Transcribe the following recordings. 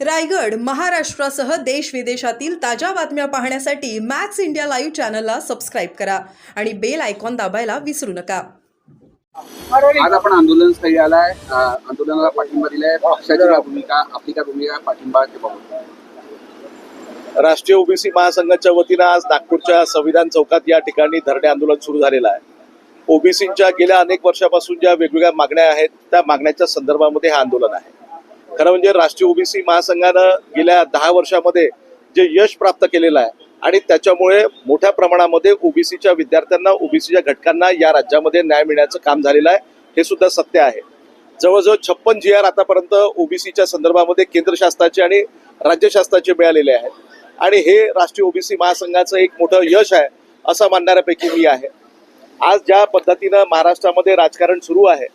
रायगड महाराष्ट्रासह देश विदेशातील ताज्या बातम्या पाहण्यासाठी मॅक्स इंडिया लाईव्ह चॅनलला सबस्क्राईब करा आणि बेल आयकॉन दाबायला विसरू नका. आज आपण आंदोलन स्थळी आलाय. आंदोलनाला पाठिंबा दिलाय. पक्षाची काय भूमिका? आपली काय भूमिका? पाठिंबा ते बघू. राष्ट्रीय ओबीसी महासंघाच्या वतीनं आज नागपूरच्या संविधान चौकात या ठिकाणी धरणे आंदोलन सुरू झालेलं आहे. ओबीसींच्या गेल्या अनेक वर्षापासून ज्या वेगवेगळ्या मागण्या आहेत त्या मागण्याच्या संदर्भामध्ये हे आंदोलन आहे. खरं म्हणजे राष्ट्रीय ओबीसी महासंघानं गेल्या दहा वर्षामध्ये जे यश प्राप्त केलेलं आहे आणि त्याच्यामुळे मोठ्या प्रमाणामध्ये ओबीसीच्या विद्यार्थ्यांना ओबीसीच्या घटकांना या राज्यामध्ये न्याय मिळण्याचं काम झालेलं आहे. हे सुद्धा सत्य आहे. जवळजवळ छप्पन जी आर आतापर्यंत ओबीसीच्या संदर्भामध्ये केंद्र शासनाचे आणि राज्य शासनाचे मिळालेले आहेत. आणि हे राष्ट्रीय ओबीसी महासंघाचं एक मोठं यश आहे असं मानणाऱ्यापैकी मी आहे. आज ज्या पद्धतीनं महाराष्ट्रामध्ये राजकारण सुरू आहे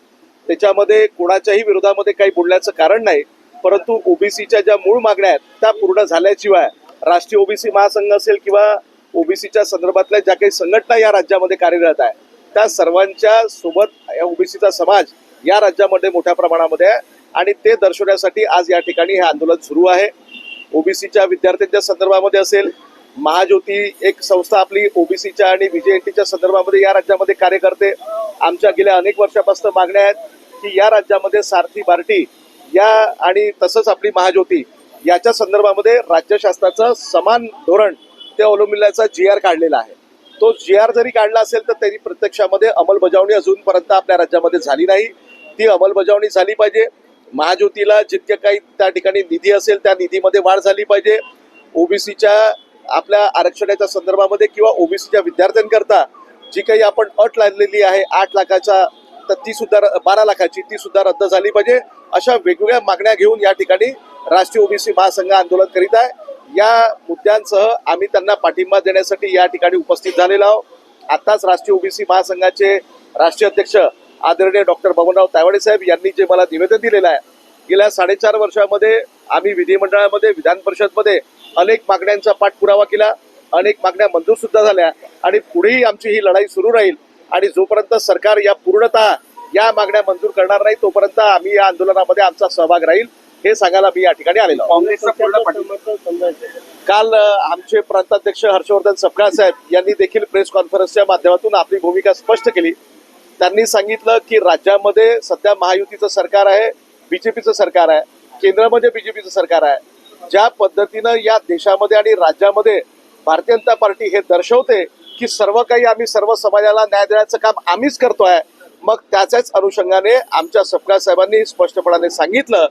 त्याच्यामध्ये कोणाच्याही विरोधामध्ये काही बोलण्याचं कारण नाही परंतु ओबीसीच्या ज्या मूळ मागण्या आहेत त्या पूर्ण झाल्याशिवाय राष्ट्रीय ओबीसी महासंघ असेल किंवा ओबीसीच्या संदर्भातल्या ज्या काही संघटना या राज्यामध्ये कार्यरत आहे त्या सर्वांच्या सोबत या ओबीसीचा समाज या राज्यामध्ये मोठ्या प्रमाणामध्ये आहे आणि ते दर्शवण्यासाठी आज या ठिकाणी हे आंदोलन सुरू आहे. ओबीसीच्या विद्यार्थ्यांच्या संदर्भामध्ये असेल महाज्योती एक संस्था आपली ओबीसीच्या आणि व्हीजेएनटीच्या संदर्भामध्ये या राज्यामध्ये कार्य करते. आमच्या गेल्या अनेक वर्षापासून मागण्या आहेत की या राज्यामध्ये सारथी बार्टी या आणि तसंच आपली महाज्योती याच्या संदर्भामध्ये राज्य शासनाचं समान धोरण ते अवलंबिल्याचा जी आर काढलेला आहे. तो जी आर जरी काढला असेल तर त्याची प्रत्यक्षामध्ये अंमलबजावणी अजूनपर्यंत आपल्या राज्यामध्ये झाली नाही. ती अंमलबजावणी झाली पाहिजे. महाज्योतीला जितके काही त्या ठिकाणी निधी असेल त्या निधीमध्ये वाढ झाली पाहिजे. ओबीसीच्या आपल्या आरक्षणाच्या संदर्भामध्ये किंवा ओबीसीच्या विद्यार्थ्यांकरता जी काही आपण अट लादलेली आहे आठ लाखाच्या तर ती सुद्धा र- बारा लाखाची ती सुद्धा रद्द झाली पाहिजे. अशा वेगवेगळ्या मागण्या घेऊन या ठिकाणी राष्ट्रीय ओबीसी महासंघ आंदोलन करीत आहे. या मुद्द्यांसह आम्ही त्यांना पाठिंबा देण्यासाठी या ठिकाणी उपस्थित झालेलो आहोत. आताच राष्ट्रीय ओबीसी महासंघाचे राष्ट्रीय अध्यक्ष आदरणीय डॉक्टर बबनराव तायवाडे साहेब यांनी जे मला निवेदन दिलेलं आहे गेल्या साडेचार वर्षामध्ये आम्ही विधिमंडळामध्ये विधान परिषदमध्ये अनेक मागण्यांचा पाठपुरावा केला. अनेक मागण्या मंजूर सुद्धा झाल्या. आणि पुढेही आमची ही लढाई सुरू राहील. आणि जोपर्यंत सरकार या पूर्णतः या मागण्या मंजूर करणार नाही तोपर्यंत आम्ही या आंदोलनामध्ये आमचा सहभाग राहील. हे सांगायला मी या ठिकाणी आलेलो काल आमचे प्रांताध्यक्ष हर्षवर्धन सपकाळ साहेब यांनी देखील प्रेस कॉन्फरन्सच्या माध्यमातून आपली भूमिका स्पष्ट केली. त्यांनी सांगितलं की राज्यामध्ये सध्या महायुतीचं सरकार आहे बीजेपीचं सरकार आहे केंद्रामध्ये बीजेपीचं सरकार आहे. ज्या पद्धतीनं या देशामध्ये आणि राज्यामध्ये भारतीय जनता पार्टी हे दर्शवते की सर्व काही आम्ही सर्व समाजाला न्याय देण्याचं काम आम्हीच करतोय मग त्याच्याच अनुषंगाने आमच्या सपकाळ साहेबांनी स्पष्टपणाने सांगितलं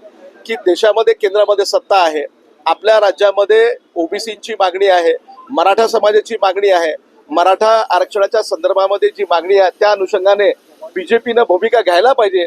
की देशामध्ये केंद्रामध्ये सत्ता आहे आपल्या राज्यामध्ये ओबीसीची मागणी आहे मराठा समाजाची मागणी आहे मराठा आरक्षणाच्या संदर्भामध्ये जी मागणी आहे त्या अनुषंगाने बीजेपीनं भूमिका घ्यायला पाहिजे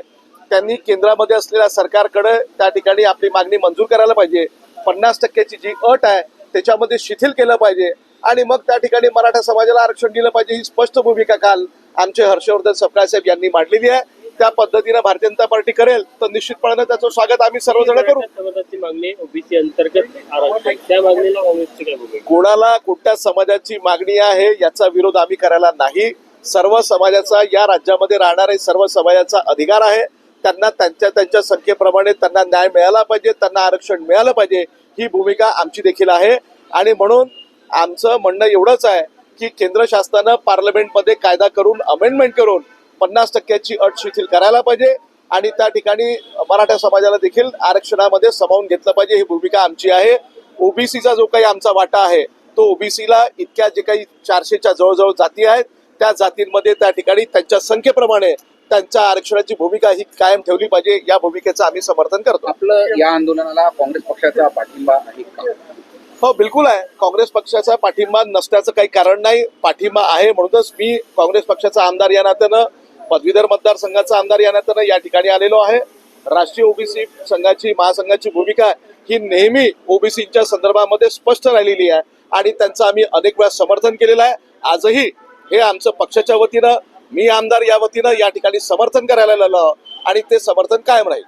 त्यांनी केंद्रामध्ये असलेल्या सरकारकडे त्या ठिकाणी आपली मागणी मंजूर करायला पाहिजे पन्नास टक्क्याची जी अट आहे त्याच्यामध्ये शिथिल केलं पाहिजे. आणि मग त्या ठिकाणी मराठा समाजाला आरक्षण दिलं पाहिजे ही स्पष्ट भूमिका काल आमचे हर्षवर्धन सपकाळ साहेब यांनी मांडलेली आहे. त्या पद्धतीनं भारतीय जनता पार्टी करेल तर निश्चितपणे त्याचं स्वागत आम्ही सर्वजण करू. समाजाची मागणी ओबीसी अंतर्गत आरक्षण. त्या मागणीला काँग्रेसची काय भूमिका कोणाला कुठल्या समाजाची मागणी आहे याचा विरोध आम्ही करायला नाही. सर्व समाजाचा या राज्यामध्ये राहणारे सर्व समाजाचा अधिकार आहे. त्यांना त्यांच्या त्यांच्या संख्येप्रमाणे त्यांना न्याय मिळाला पाहिजे त्यांना आरक्षण मिळालं पाहिजे. ही भूमिका आमची देखील आहे. आणि म्हणून आमचं म्हणणं एवढंच आहे की केंद्र शासनानं पार्लमेंटमध्ये कायदा करून अमेंडमेंट करून पन्नास टक्क्याची अट शिथिल करायला पाहिजे. आणि त्या ठिकाणी मराठा समाजाला देखील आरक्षणामध्ये सामावून घेतलं पाहिजे. ही भूमिका आमची आहे. ओबीसीचा जो काही आमचा वाटा आहे तो ओबीसीला इतक्या जे काही चारशेच्या जवळजवळ जाती आहेत त्या जातींमध्ये त्या ठिकाणी त्यांच्या संख्येप्रमाणे त्यांच्या आरक्षणाची भूमिका ही कायम ठेवली पाहिजे या भूमिकेचं आम्ही समर्थन करतो. आपलं या आंदोलनाला काँग्रेस पक्षाचा पाठिंबा आहे हो बिलकुल आहे. काँग्रेस पक्षाचा पाठिंबा नसण्याचं काही कारण नाही. पाठिंबा आहे म्हणूनच मी काँग्रेस पक्षाचा आमदार या नात्यानं पदवीधर मतदारसंघाचा आमदार या नात्यानं या ठिकाणी आलेलो आहे. राष्ट्रीय ओबीसी संघाची महासंघाची भूमिका ही नेहमी ओबीसीच्या संदर्भामध्ये स्पष्ट राहिलेली आहे आणि त्यांचं आम्ही अनेक वेळा समर्थन केलेलं आहे. आजही हे आमचं पक्षाच्या वतीनं मी आमदार या वतीनं या ठिकाणी समर्थन करायला लागलो आणि ते समर्थन कायम राहील.